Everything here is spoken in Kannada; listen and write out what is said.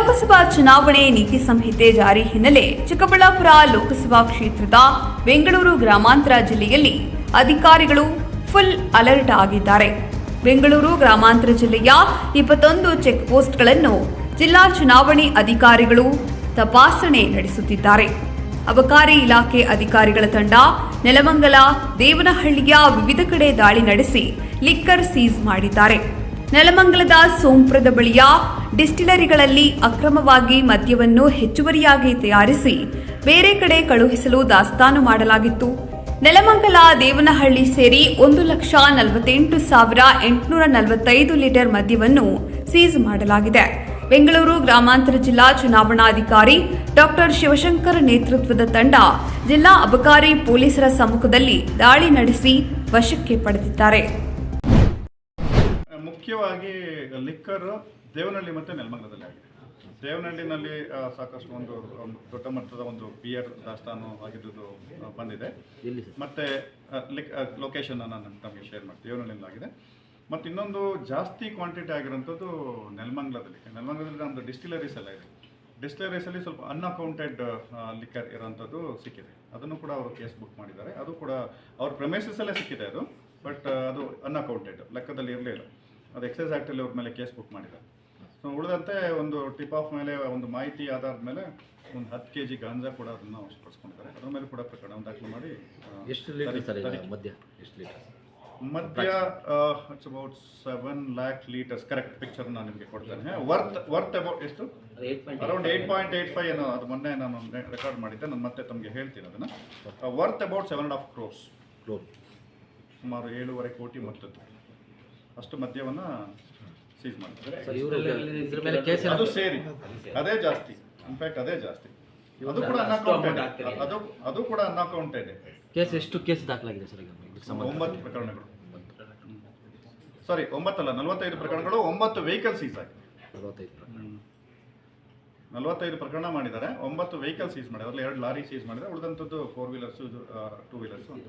ಲೋಕಸಭಾ ಚುನಾವಣೆ ನೀತಿ ಸಂಹಿತೆ ಜಾರಿ ಹಿನ್ನೆಲೆ ಚಿಕ್ಕಬಳ್ಳಾಪುರ ಲೋಕಸಭಾ ಕ್ಷೇತ್ರದ ಬೆಂಗಳೂರು ಗ್ರಾಮಾಂತರ ಜಿಲ್ಲೆಯಲ್ಲಿ ಅಧಿಕಾರಿಗಳು ಫುಲ್ ಅಲರ್ಟ್ ಆಗಿದ್ದಾರೆ. ಬೆಂಗಳೂರು ಗ್ರಾಮಾಂತರ ಜಿಲ್ಲೆಯ ಇಪ್ಪತ್ತೊಂದು ಚೆಕ್ ಪೋಸ್ಟ್ಗಳನ್ನು ಜಿಲ್ಲಾ ಚುನಾವಣೆ ಅಧಿಕಾರಿಗಳು ತಪಾಸಣೆ ನಡೆಸುತ್ತಿದ್ದಾರೆ. ಅಬಕಾರಿ ಇಲಾಖೆ ಅಧಿಕಾರಿಗಳ ತಂಡ ನೆಲಮಂಗಲ, ದೇವನಹಳ್ಳಿಯ ವಿವಿಧ ಕಡೆ ದಾಳಿ ನಡೆಸಿ ಲಿಕ್ಕರ್ ಸೀಸ್ ಮಾಡಿದ್ದಾರೆ. ನೆಲಮಂಗಲದ ಸೋಂಪ್ರದ ಬಳಿಯ ಡಿಸ್ಟಿಲರಿಗಳಲ್ಲಿ ಅಕ್ರಮವಾಗಿ ಮದ್ಯವನ್ನು ಹೆಚ್ಚುವರಿಯಾಗಿ ತಯಾರಿಸಿ ಬೇರೆ ಕಡೆ ಕಳುಹಿಸಲು ದಾಸ್ತಾನು ಮಾಡಲಾಗಿತ್ತು. ನೆಲಮಂಗಲ ದೇವನಹಳ್ಳಿ ಸೇರಿ ಒಂದು ಲಕ್ಷ ನಲವತ್ತೆಂಟು ಸಾವಿರ ಎಂಟುನೂರ ನಲವತ್ತೈದು ಲೀಟರ್ ಮದ್ಯವನ್ನು ಸೀಸ್ ಮಾಡಲಾಗಿದೆ. ಬೆಂಗಳೂರು ಗ್ರಾಮಾಂತರ ಜಿಲ್ಲಾ ಚುನಾವಣಾಧಿಕಾರಿ ಡಾಕ್ಟರ್ ಶಿವಶಂಕರ್ ನೇತೃತ್ವದ ತಂಡ ಜಿಲ್ಲಾ ಅಬಕಾರಿ ಪೊಲೀಸರ ಸಮ್ಮುಖದಲ್ಲಿ ದಾಳಿ ನಡೆಸಿ ವಶಕ್ಕೆ ಪಡೆದಿದ್ದಾರೆ. ಮುಖ್ಯವಾಗಿ ಲಿಕ್ಕರ್ ದೇವನಹಳ್ಳಿ ಮತ್ತು ನೆಲಮಂಗಲದಲ್ಲಿ ಆಗಿದೆ. ದೇವನಹಳ್ಳಿನಲ್ಲಿ ಸಾಕಷ್ಟು ಒಂದು ದೊಡ್ಡ ಮಟ್ಟದ ಒಂದು ಬಿಯರ್ ದಾಸ್ತಾನು ಆಗಿದ್ದು ಬಂದಿದೆ. ಮತ್ತೆ ಲಿಕ್ ಲೊಕೇಶನ್ ನಾನು ತಮಗೆ ಶೇರ್ ಮಾಡ್ತೀನಿ. ದೇವನಹಳ್ಳಿಯಲ್ಲಿ ಆಗಿದೆ. ಮತ್ತು ಇನ್ನೊಂದು ಜಾಸ್ತಿ ಕ್ವಾಂಟಿಟಿ ಆಗಿರೋಂಥದ್ದು ನೆಲಮಂಗಲದಲ್ಲಿ. ನೆಲಮಂಗಲದಲ್ಲಿ ನಮ್ಮದು ಡಿಸ್ಟಿಲರೀಸ್ ಎಲ್ಲ ಇದೆ. ಡಿಸ್ಟಿಲರೀಸಲ್ಲಿ ಸ್ವಲ್ಪ ಅನ್ಅಕೌಂಟೆಡ್ ಲಿಕ್ಕರ್ ಇರೋಂಥದ್ದು ಸಿಕ್ಕಿದೆ. ಅದನ್ನು ಕೂಡ ಅವರು ಕೇಸ್ ಬುಕ್ ಮಾಡಿದ್ದಾರೆ. ಅದು ಕೂಡ ಅವ್ರ ಪ್ರಮೇಸಸ್ಸಲ್ಲೇ ಸಿಕ್ಕಿದೆ ಅದು. ಬಟ್ ಅದು ಅನ್ಅಕೌಂಟೆಡ್ ಲೆಕ್ಕದಲ್ಲಿ ಇರಲಿಲ್ಲ. ಅದು ಎಕ್ಸೈಸ್ ಆ್ಯಕ್ಟಲ್ಲಿ ಅವ್ರ ಮೇಲೆ ಕೇಸ್ ಬುಕ್ ಮಾಡಿದ್ದಾರೆ. ಸೊ ಉಳಿದಂತೆ ಒಂದು ಟಿಪ್ ಆಫ್ ಮೇಲೆ ಒಂದು ಮಾಹಿತಿ ಆಧಾರದ ಮೇಲೆ ಒಂದು ಹತ್ತು ಕೆ ಜಿ ಗಾಂಜಾ ಕೂಡ ಅದನ್ನು ವಶಪಡಿಸ್ಕೊಂಡಿದ್ದಾರೆ ಅದ್ರ ಮೇಲೆ ಕೂಡ ಪ್ರಕರಣ ದಾಖಲು ಮಾಡಿ ಎಷ್ಟು. ಮದ್ಯ ಎಷ್ಟು ಲೀಟರ್ ಮಧ್ಯ it's about seven lakh litres correct picture ನಾನು ನಿಮಗೆ ಕೊಡ್ತೇನೆ. ವರ್ತ್ ವರ್ತ್ ಅಬೌಟ್ ಎಷ್ಟು? Around eight point eight five ಏನೋ ಅದು ಮೊನ್ನೆ ನಾನು ರೆಕಾರ್ಡ್ ಮಾಡಿದ್ದೆ. ನಾನು ಮತ್ತೆ ತಮಗೆ ಹೇಳ್ತೀನಿ ಅದನ್ನು. Worth about seven of half crores ಸುಮಾರು ಏಳುವರೆ ಕೋಟಿ ಮೊತ್ತದ್ದು. ಅಷ್ಟು ಮದ್ಯವನ್ನು ಸೀಸ್ ಮಾಡಿದ್ದಾರೆ ಸರ್ ಇವರು ಇದ್ರ ಮೇಲೆ ಕೇಸ್ ಅದು ಸೇರಿ. ಅದೇ ಜಾಸ್ತಿ. ಇನ್ಫ್ಯಾಕ್ಟ್ ಅದೇ ಜಾಸ್ತಿ. ಅದು ಕೂಡ ಅನ್ಅಕೌಂಟೆಡ್ ಅದು ಅದು ಕೂಡ ಅನ್ಅಕೌಂಟೆಡ್ ಕೇಸ್ ಎಷ್ಟು ಕೇಸ್ ದಾಖಲಾಗಿದೆ ಸರ್ ಒಂಬತ್ತು ಪ್ರಕರಣಗಳು. ಸಾರಿ ಒಂಬತ್ತಲ್ಲ ನಲವತ್ತೈದು ಪ್ರಕರಣಗಳು ಒಂಬತ್ತು ವೆಹಿಕಲ್ ಸೀಸ್ ಆಗಿದೆ. ನಲವತ್ತೈದು ಪ್ರಕರಣ. ಮಾಡಿದ್ದಾರೆ ಒಂಬತ್ತು ವೆಹಿಕಲ್ ಸೀಸ್ ಮಾಡಿದ್ದಾರೆ ಅದರಲ್ಲಿ ಎರಡು ಲಾರಿ ಸೀಸ್ ಮಾಡಿದ್ದಾರೆ ಉಳಿದಂಥದ್ದು ಫೋರ್ ವೀಲರ್ಸು ಟೂ ವೀಲರ್ಸು ಅಂತ